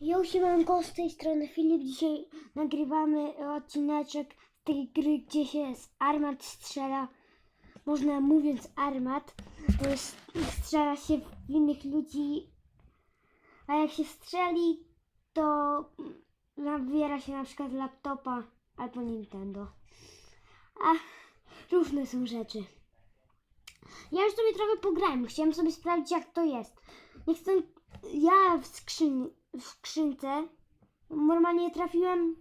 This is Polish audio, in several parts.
Jo, siemanko, z tej strony Filip. Dzisiaj nagrywamy odcineczek z tej gry, gdzie się z armat strzela. Można mówiąc armat, to jest, strzela się w innych ludzi, a jak się strzeli, to nabiera się na przykład laptopa albo Nintendo. A różne są rzeczy. Ja już sobie trochę pograłem. Chciałem sobie sprawdzić, jak to jest. Nie chcę. Ja w, skrzyni, w skrzynce normalnie trafiłem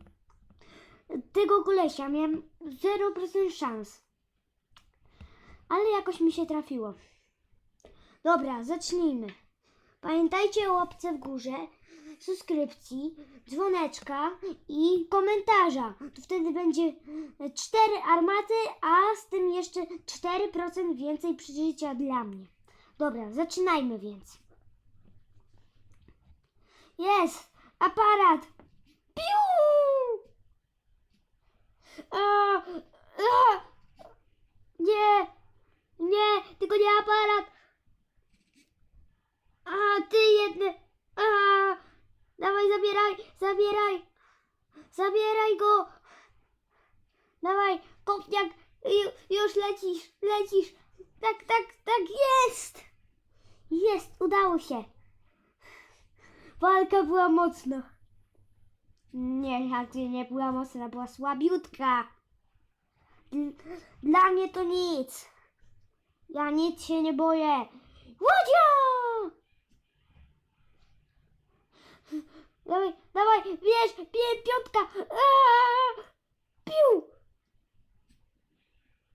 tego kolesia. Miałem 0% szans. Ale jakoś mi się trafiło. Dobra, zacznijmy. Pamiętajcie o łapce w górze, subskrypcji, dzwoneczka i komentarza. To wtedy będzie 4 armaty, a z tym jeszcze 4% więcej przeżycia dla mnie. Dobra, zaczynajmy więc. Jest! Aparat! Piu! A, a, nie! Nie! Tylko nie aparat! A, ty jedny! A, dawaj, zabieraj! Zabieraj! Zabieraj go! Dawaj, kopniak! Ju, już lecisz, lecisz! Tak, tak, tak, jest! Jest, udało się! Walka była mocna. Nie, akcja nie była mocna, była słabiutka. Dl- Dla mnie to nic. Ja nic się nie boję. Łodzia! Dawaj, dawaj, wiesz, pie, piątka. Aaa! Piu!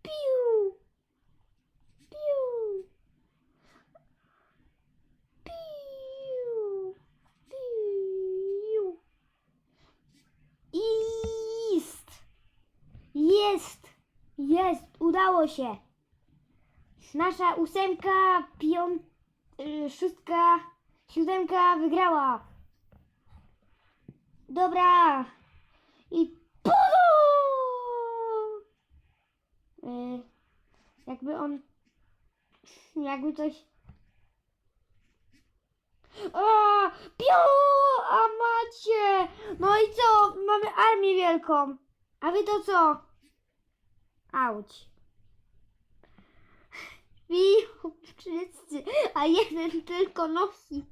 Piu! Piu! Piu! Piu! Ist! Jest! Jest! Udało się! Nasza ósemka, piąt... y, szóstka, siódemka wygrała! Dobra! I PUDU! Y, jakby on... Jakby coś... O! Piu! A macie! No i co? Mamy armię wielką. A wy to co? Auć. Piu! Wszyscy. A jeden tylko nosi.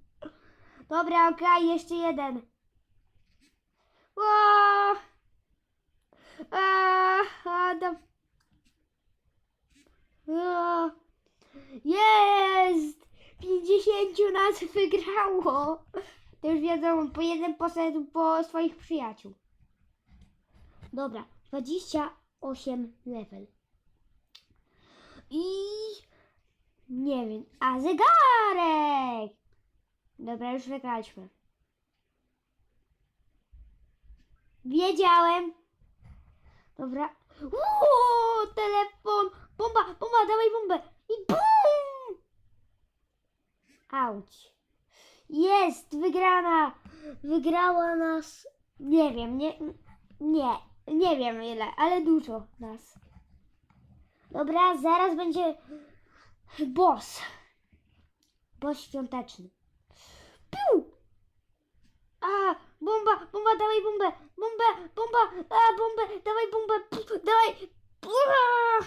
Dobra, okej, jeszcze jeden. A, Adam. Jest! 50 nas wygrało! Już wiedzą, po jeden poszedł po swoich przyjaciół. Dobra, 28 level. I nie wiem, a zegarek! Dobra, już wygraliśmy. Wiedziałem. Dobra. Uuu, telefon! Bomba, bomba, dawaj bombę! I BUM! Auć. Jest, wygrana. Wygrała nas. Nie wiem, nie, nie, nie wiem ile, ale dużo nas. Dobra, zaraz będzie boss. Boss świąteczny. Piu! A, bomba, bomba, dawaj bombę, bombę, bomba, a, bombę, dawaj bombę, pu, dawaj. Ua!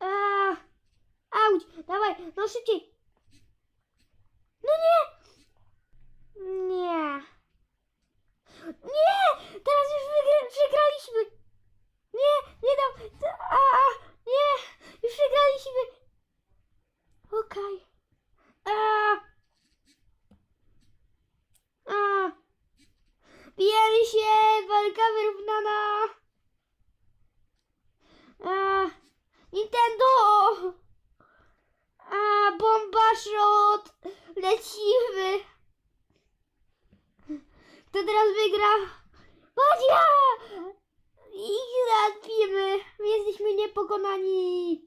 A, auć, dawaj, no szybciej. No nie! Nie. Nie! Teraz już wygra- przegraliśmy! Nie, nie dam! A, a, nie! Już przegraliśmy! Okej. A, a. Się! Walka wyrównana! A, Nintendo! A, bomba shot! Lecimy! Kto teraz wygra? Magia! Ich zabijemy! My jesteśmy niepokonani!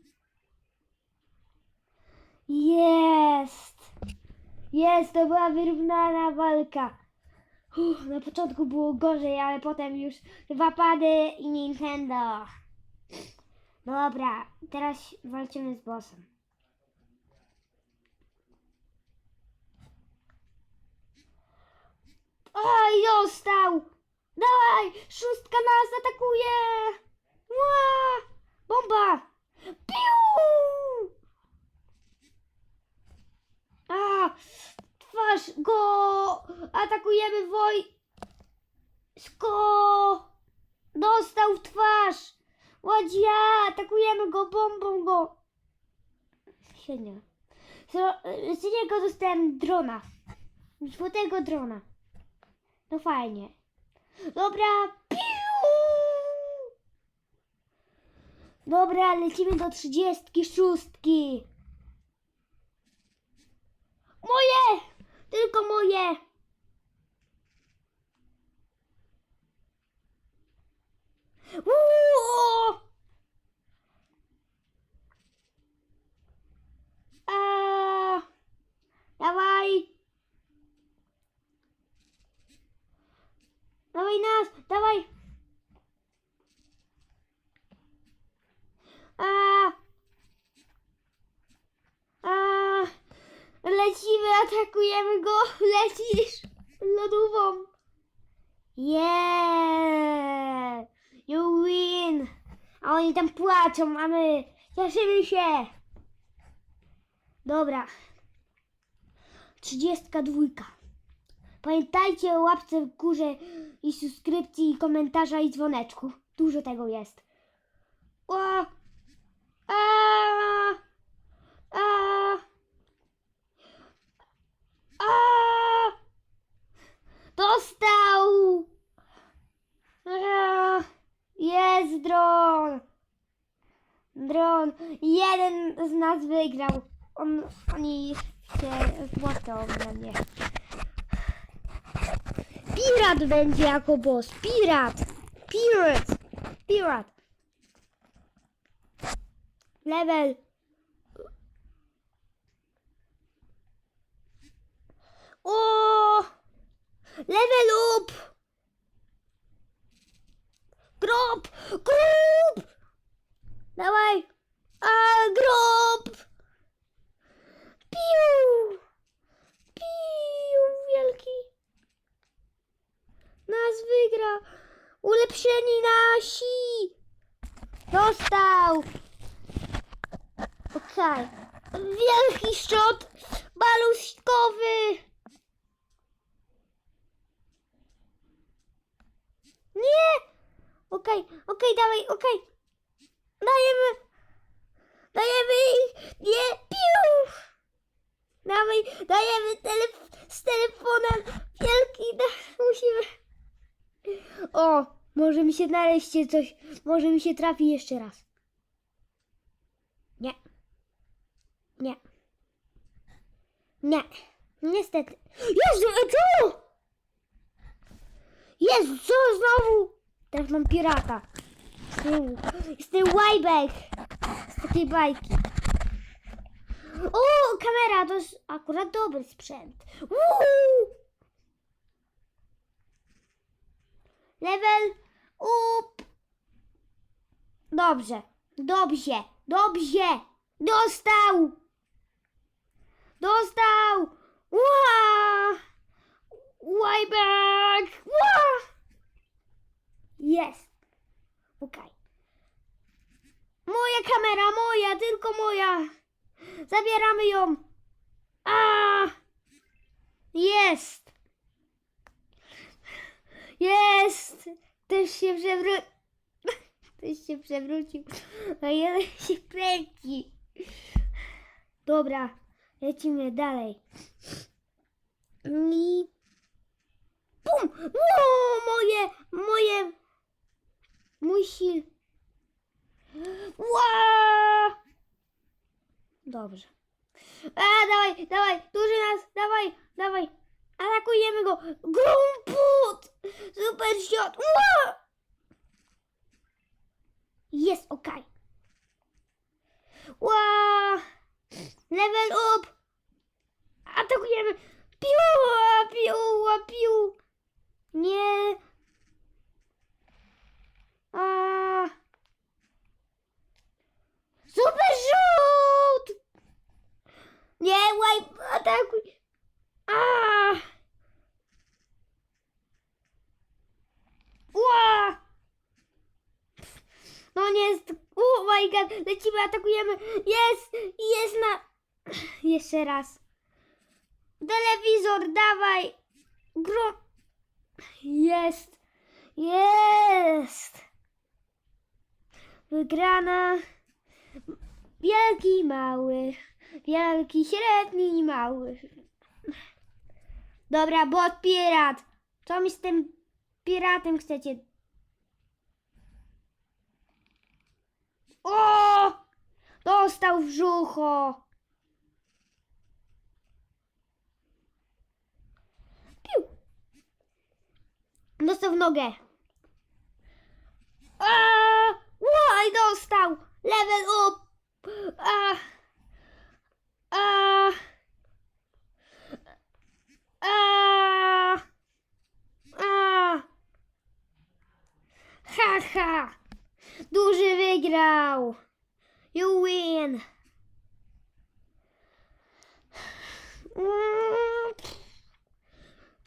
Jest! Jest! To była wyrównana walka. Na początku było gorzej, ale potem już dwa pady i Nintendo. Dobra, teraz walczymy z bossem. Dostał! Dawaj! Szóstka nas atakuje! Ła! Bomba! Piu! Twarz go! Atakujemy wojsko! Dostał w twarz! Łodzia! Atakujemy go bombą go! Średnio. Z niego dostałem drona. Złotego drona. No fajnie. Dobra. Piu! Dobra, lecimy do trzydziestki szóstki. Moje! Tylko moje! Uuu! A, dawaj! Dawaj nas! Dawaj! A, a, lecimy, atakujemy go! Lecisz! Lodową! Yeah! You win! A oni tam płaczą, a my cieszymy się! Dobra. Trzydziestka dwójka. Pamiętajcie o łapce w górze i subskrypcji, i komentarza i dzwoneczku. Dużo tego jest. O! A! A! A! Dostał! A! Dron! Dron! Jeden z nas wygrał. On, oni się złapał na mnie. Pirat będzie jako boss. Pirat! Pirat! Pirat! Level. O! Level up! Grob! Grob! Dawaj! A, grob! Piu! Piu, wielki! Nas wygra! Ulepszeni nasi! Dostał! Okej. Wielki szczot baluskowy! Nie! Okej, okej, dawaj, okej. Dajemy! Dajemy ich! Nie! Piu! Dawaj, dajemy telef- z telefonem wielki, da, musimy... O, może mi się nareszcie coś, może mi się trafi jeszcze raz. Nie. Nie. Nie. Niestety. Jezu, co? Jezu, co znowu? Teraz mam pirata. Z tyłu. Jest ten Wayback. Z takiej bajki. O, kamera, to jest akurat dobry sprzęt. Uuu! Level up. Dobrze, dobrze, dobrze. Dostał. Dostał. Ła! Wayback. Ła! Jest. Okej. Moja kamera, moja, tylko moja. Zabieramy ją. A! Jest. Jest. Też się przewrócił. Też się przewrócił. A jeden się kręci. Dobra, lecimy dalej. I... Pum! O, moje, moje... Mój sil. Ła! Dobrze. A, dawaj, dawaj, duży nas, dawaj, dawaj. Atakujemy go. Grumput! Super siot. Ła! Jest, okej. Ła! Level up! Atakujemy! Piła, piła, pił! Nie! A! Super rzut! Nie, łaj, atakuj! A! God, lecimy, atakujemy. Jest, jest na... Jeszcze raz. Telewizor, dawaj. Gro... Jest, jest. Wygrana. Wielki, mały. Wielki, średni i mały. Dobra, bot pirat. Co mi z tym piratem chcecie? O! Dostał w brzucho. Piu. Dostał w nogę. A! Łaj, dostał. Level up. A! A! A! A! Ha, ha! Duży wygrał! You win!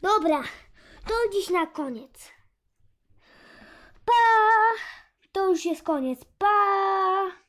Dobra, to dziś na koniec. Pa! To już jest koniec. Pa!